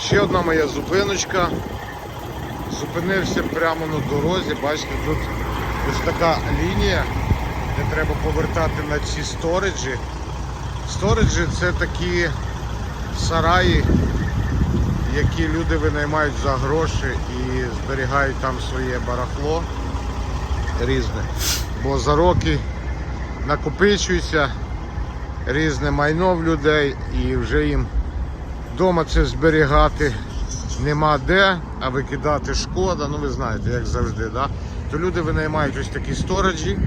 Ще одна моя зупиночка. Зупинився прямо на дорозі. Бачите, тут ось така лінія, де треба повертати на ці сториджі. Сториджі це такі сараї, які люди винаймають за гроші і зберігають там своє барахло різне. Бо за роки накопичується різне майно в людей і вже їм вдома це зберігати нема де, а викидати шкода, ну ви знаєте, як завжди, да? то люди винаймають ось такі стораджі.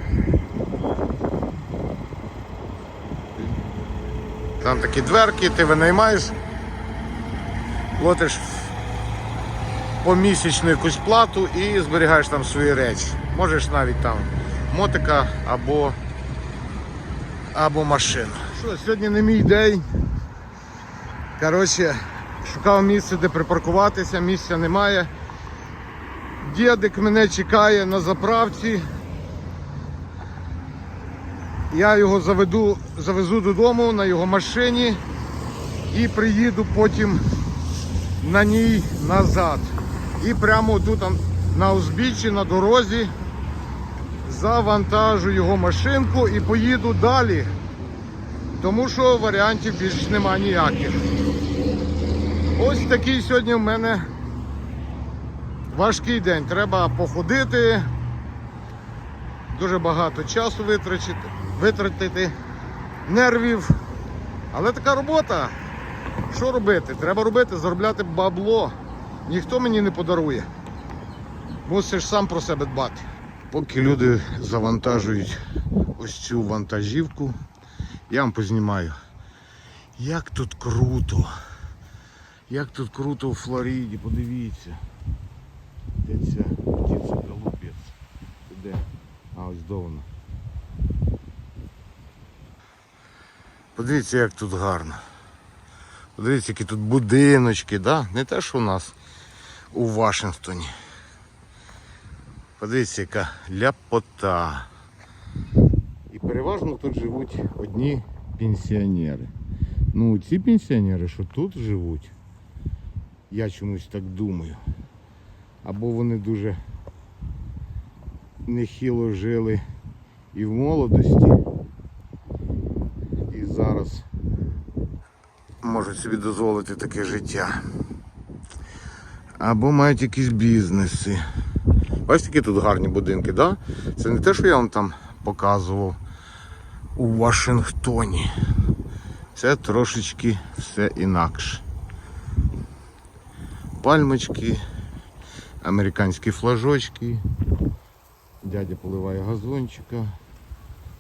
Там такі дверки, ти винаймаєш, платиш помісячну якусь плату і зберігаєш там свої речі. Можеш навіть там мотика або, або машину. Що, сьогодні не мій день. Коротше, шукав місце, де припаркуватися, місця немає. Дідик мене чекає на заправці. Я його заведу, завезу додому на його машині і приїду потім на ній назад. І прямо тут на узбіччі, на дорозі завантажу його машинку і поїду далі. Тому що варіантів більш нема ніяких. Ось такий сьогодні в мене важкий день. Треба походити, дуже багато часу витрачити, витратити, нервів. Але така робота. Що робити? Треба робити, заробляти бабло. Ніхто мені не подарує. Мусиш сам про себе дбати. Поки люди завантажують ось цю вантажівку, я вам познімаю. Як тут круто. Як тут круто у Флориді, подивіться. Де ця птиця голубець? Де? А ось до. Подивіться, як тут гарно. Подивіться, які тут будиночки, да? не те, що у нас у Вашингтоні. Подивіться, яка ляпота. І переважно тут живуть одні пенсіонери. Ну, ці пенсіонери, що тут живуть, я чомусь так думаю. Або вони дуже нехило жили і в молодості, і зараз можуть собі дозволити таке життя. Або мають якісь бізнеси. Бачите, які тут гарні будинки, да? Це не те, що я вам там показував у Вашингтоні. Це трошечки все інакше. Пальмочки, американські флажочки. Дядя поливає газончика.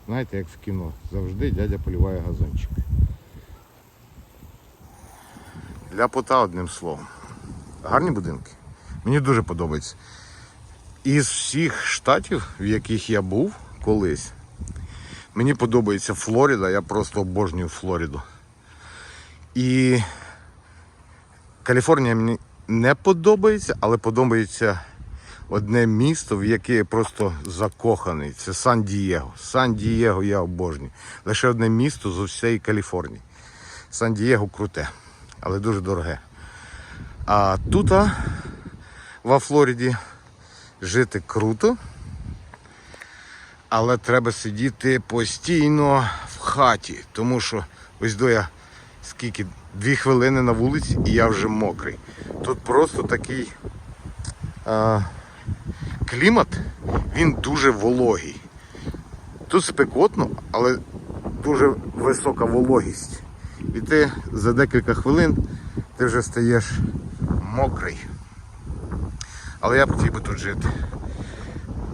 Знаєте, як в кіно. Завжди дядя поливає газончик. Ляпота одним словом. Гарні будинки. Мені дуже подобається. Із всіх штатів, в яких я був колись, мені подобається Флорида, я просто обожнюю Флориду. І Каліфорнія не подобається, але подобається одне місто, в яке я просто закоханий. Це Сан-Дієго. Сан-Дієго я обожнюю. Лише одне місто з усієї Каліфорнії. Сан-Дієго круте, але дуже дороге. А тут, во Флориді, жити круто, але треба сидіти постійно в хаті, тому що ось до я скільки дві хвилини на вулиці і я вже мокрий. Тут просто такий а, клімат, він дуже вологий. Тут спекотно, але дуже висока вологість. І ти за декілька хвилин ти вже стаєш мокрий. Але я б хотів би тут жити.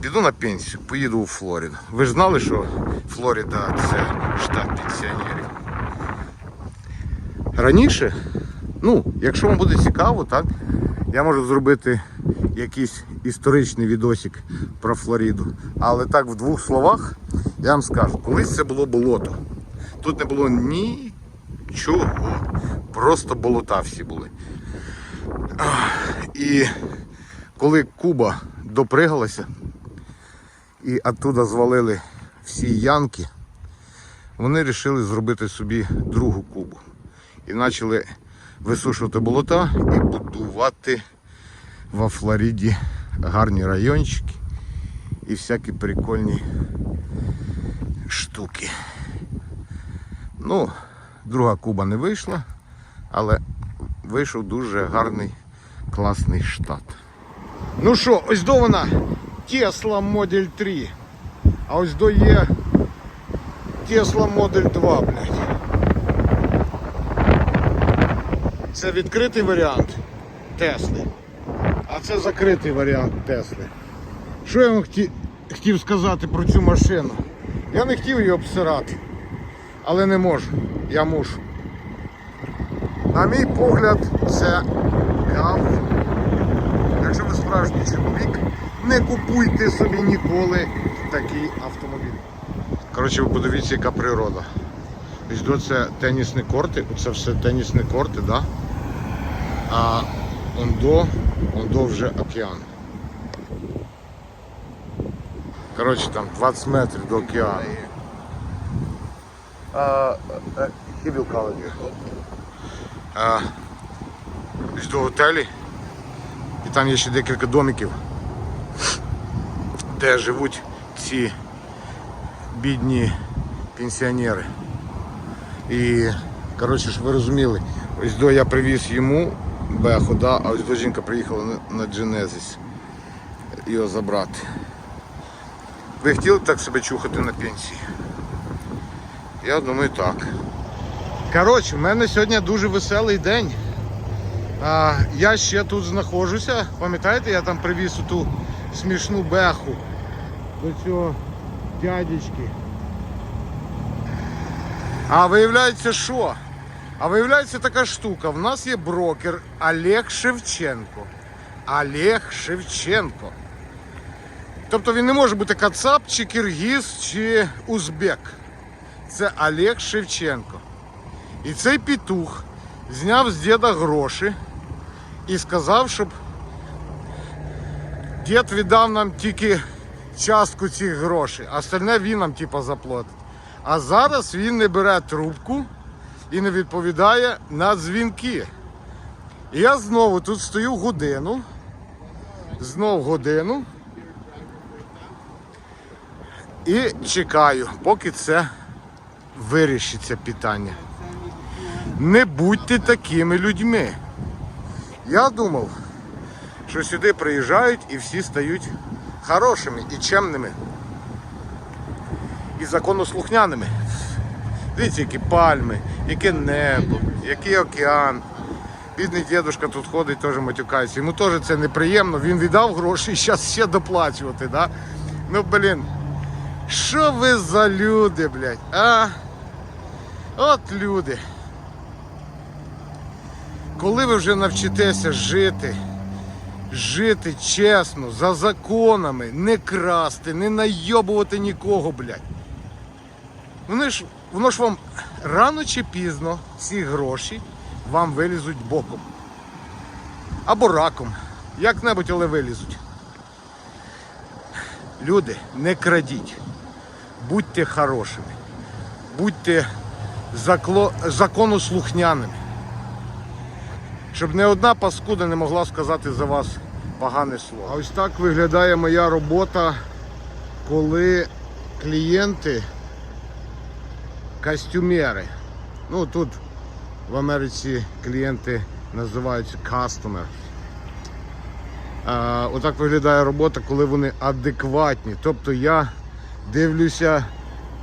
Піду на пенсію, поїду у Флориду. Ви ж знали, що Флорида це штат пенсіонерів. Раніше, ну, якщо вам буде цікаво, так, я можу зробити якийсь історичний відосик про Флориду. Але так в двох словах я вам скажу, колись це було болото. Тут не було нічого. Просто болота всі були. І коли Куба допригалася і оттуда звалили всі янки, вони вирішили зробити собі другу Кубу. І почали висушувати болота і будувати во Флориді гарні райончики і всякі прикольні штуки. Ну, друга куба не вийшла, але вийшов дуже гарний, класний штат. Ну що, ось до вона Tesla Model 3. А ось до є Tesla Model 2, блядь. Це відкритий варіант Тесли. А це закритий варіант Тесли. Що я вам хотів сказати про цю машину? Я не хотів її обсирати, але не можу. Я мушу. На мій погляд, це говно. Якщо ви справжній чоловік, не купуйте собі ніколи такий автомобіль. Коротше, ви подивіться, яка природа. Це тенісні корти, це все тенісні корти, да? А ондо, ондо вже океан. Коротше, там 20 метрів до океану. Uh, uh, he will call you. Uh, ось до готелі. І там є ще декілька домиків, де живуть ці бідні пенсіонери. І, коротше ж ви розуміли, ось до я привіз йому беху, да, а ось жінка приїхала на Genesis його забрати. Ви хотіли б так себе чухати на пенсії? Я думаю так. Коротше, в мене сьогодні дуже веселий день. А, я ще тут знаходжуся. Пам'ятаєте, я там привіз ту смішну беху до цього дядечки. А виявляється, що? А виявляється така штука. В нас є брокер Олег Шевченко. Олег Шевченко. Тобто він не може бути кацап, чи киргіз, чи узбек. Це Олег Шевченко. І цей петух зняв з діда гроші і сказав, щоб дід віддав нам тільки частку цих грошей, а остальне він нам типу, заплатить. А зараз він не бере трубку і не відповідає на дзвінки. І я знову тут стою годину, знов годину і чекаю, поки це вирішиться питання. Не будьте такими людьми. Я думав, що сюди приїжджають і всі стають хорошими і чемними. І законослухняними. Дивіться, які пальми, яке небо, який океан. Бідний дідушка тут ходить, теж матюкається. Йому теж це неприємно, він віддав гроші і зараз ще доплачувати. Да? Ну, блін, що ви за люди, блядь, а? От люди. Коли ви вже навчитеся жити, жити чесно, за законами, не красти, не найобувати нікого, блядь. Вони ж, воно ж вам рано чи пізно ці гроші вам вилізуть боком. Або раком. Як-небудь, але вилізуть. Люди, не крадіть. Будьте хорошими. Будьте закло... законослухняними. Щоб не одна паскуда не могла сказати за вас погане слово. А ось так виглядає моя робота, коли клієнти костюмери. Ну тут в Америці клієнти customer. А, отак виглядає робота, коли вони адекватні. Тобто я дивлюся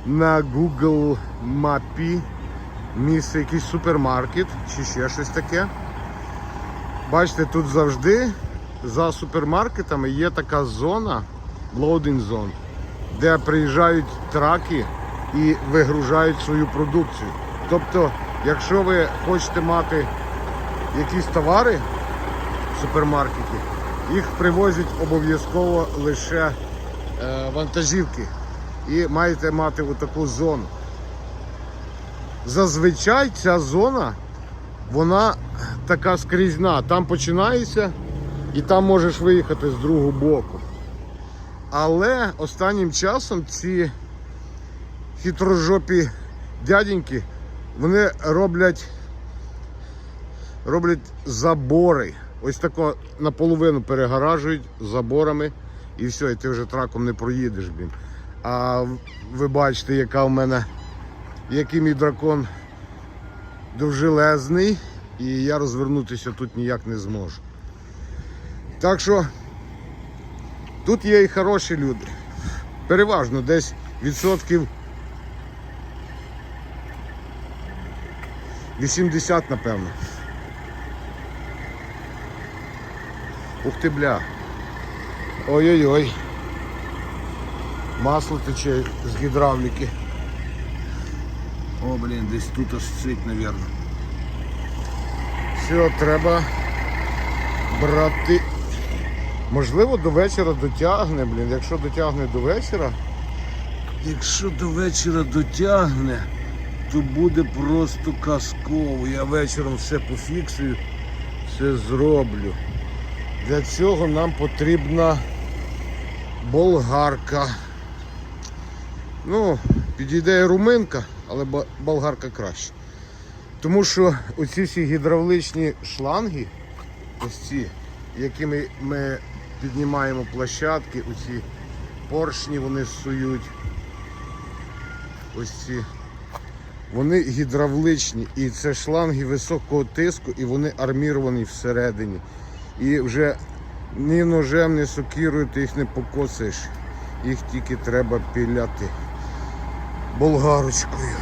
на Google мапі місце якийсь супермаркет чи ще щось таке. Бачите, тут завжди за супермаркетами є така зона, loading zone, де приїжджають траки і вигружають свою продукцію. Тобто, якщо ви хочете мати якісь товари в супермаркеті, їх привозять обов'язково лише е, вантажівки. І маєте мати отаку зону. Зазвичай ця зона, вона така скрізна. Там починається і там можеш виїхати з другого боку. Але останнім часом ці хитрожопі дяденьки, вони роблять роблять забори. Ось тако наполовину перегоражують заборами і все, і ти вже траком не проїдеш, блін. А ви бачите, яка в мене, який мій дракон довжелезний, і я розвернутися тут ніяк не зможу. Так що тут є і хороші люди. Переважно десь відсотків 80, напевно. Ух ти бля. Ой-ой-ой. Масло тече з гідравліки. О, блін, десь тут аж цить, напевно. Все, треба брати. Можливо, до вечора дотягне, блін. Якщо дотягне до вечора. Якщо до вечора дотягне, то буде просто казково. Я вечором все пофіксую, все зроблю. Для цього нам потрібна болгарка. Ну, підійде руминка, але болгарка краще. Тому що оці всі гідравличні шланги, ось ці, якими ми піднімаємо площадки, оці поршні вони сують. Ось ці. Вони гідравличні і це шланги високого тиску і вони арміровані всередині. І вже ні ножем, ні сокірою ти їх не покосиш. Їх тільки треба піляти болгарочкою.